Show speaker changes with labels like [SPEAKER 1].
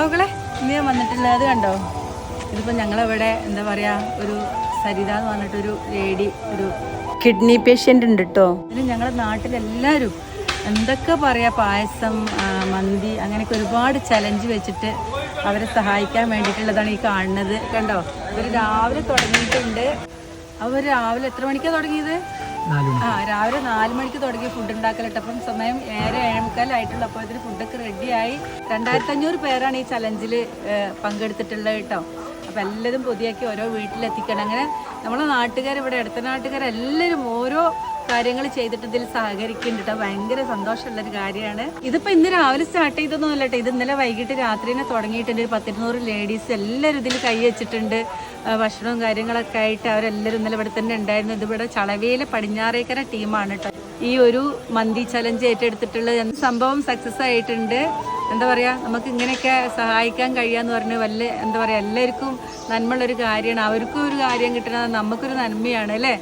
[SPEAKER 1] മക്കളെ ഇന്ന് ഞാൻ വന്നിട്ടുള്ളത് കണ്ടോ? ഇതിപ്പോൾ ഞങ്ങളിവിടെ എന്താ പറയുക ഒരു സരിത എന്ന് പറഞ്ഞിട്ടൊരു ലേഡി ഒരു കിഡ്നി പേഷ്യന്റ് ഉണ്ട് കേട്ടോ ഇതിന് ഞങ്ങളുടെ നാട്ടിലെല്ലാവരും എന്തൊക്കെ പറയാ പായസം മന്തി അങ്ങനെയൊക്കെ ഒരുപാട് ചലഞ്ച് വെച്ചിട്ട് അവരെ സഹായിക്കാൻ വേണ്ടിയിട്ടുള്ളതാണ് ഈ കാണുന്നത്. കണ്ടോ? ഇവർ രാവിലെ തുടങ്ങിയിട്ടുണ്ട്. അവർ രാവിലെ എത്ര മണിക്കാണ് തുടങ്ങിയത്? ആ രാവിലെ നാല് മണിക്ക് തുടങ്ങി ഫുഡ് ഉണ്ടാക്കലിട്ട് അപ്പം സമയം ഏഴ് ഏഴേമുക്കാലായിട്ടുള്ള അപ്പോൾ ഇതിന് ഫുഡൊക്കെ റെഡിയായി രണ്ടായിരത്തി അഞ്ഞൂറ് പേരാണ് ഈ ചലഞ്ചിൽ പങ്കെടുത്തിട്ടുള്ളത് കേട്ടോ. അപ്പം എല്ലാവരും പുതിയാക്കി ഓരോ വീട്ടിലെത്തിക്കണം. അങ്ങനെ നമ്മളെ നാട്ടുകാർ ഇവിടെ അടുത്ത നാട്ടുകാരെല്ലാവരും ഓരോ കാര്യങ്ങൾ ചെയ്തിട്ട് ഇതിൽ സഹകരിക്കുന്നുണ്ട്. ഭയങ്കര സന്തോഷമുള്ളൊരു കാര്യമാണ്. ഇതിപ്പോ ഇന്ന് രാവിലെ സ്റ്റാർട്ട് ചെയ്തൊന്നും അല്ല ഇത് ഇന്നലെ വൈകിട്ട് രാത്രി തന്നെ തുടങ്ങിയിട്ടുണ്ട് ഒരു പത്തിരുന്നൂറ് ലേഡീസ് എല്ലാവരും ഇതിൽ കൈ വെച്ചിട്ടുണ്ട്. ഭക്ഷണവും കാര്യങ്ങളൊക്കെ ആയിട്ട് അവരെല്ലാവരും ഇന്നലെ ഇവിടെ തന്നെ ഉണ്ടായിരുന്നു. ഇതിവിടെ ചളവയിലെ പടിഞ്ഞാറേക്കര ടീമാണ് കേട്ടോ ഈ ഒരു മന്തി ചലഞ്ച് ഏറ്റെടുത്തിട്ടുള്ള സംഭവം സക്സസ് ആയിട്ടുണ്ട്. എന്താ പറയുക നമുക്ക് ഇങ്ങനെയൊക്കെ സഹായിക്കാൻ കഴിയാന്ന് പറഞ്ഞ് വല്ല എന്താ പറയുക എല്ലാവർക്കും നന്മയുള്ളൊരു കാര്യമാണ്. അവർക്കും ഒരു കാര്യം കിട്ടണത് നമുക്കൊരു നന്മയാണ് അല്ലേ?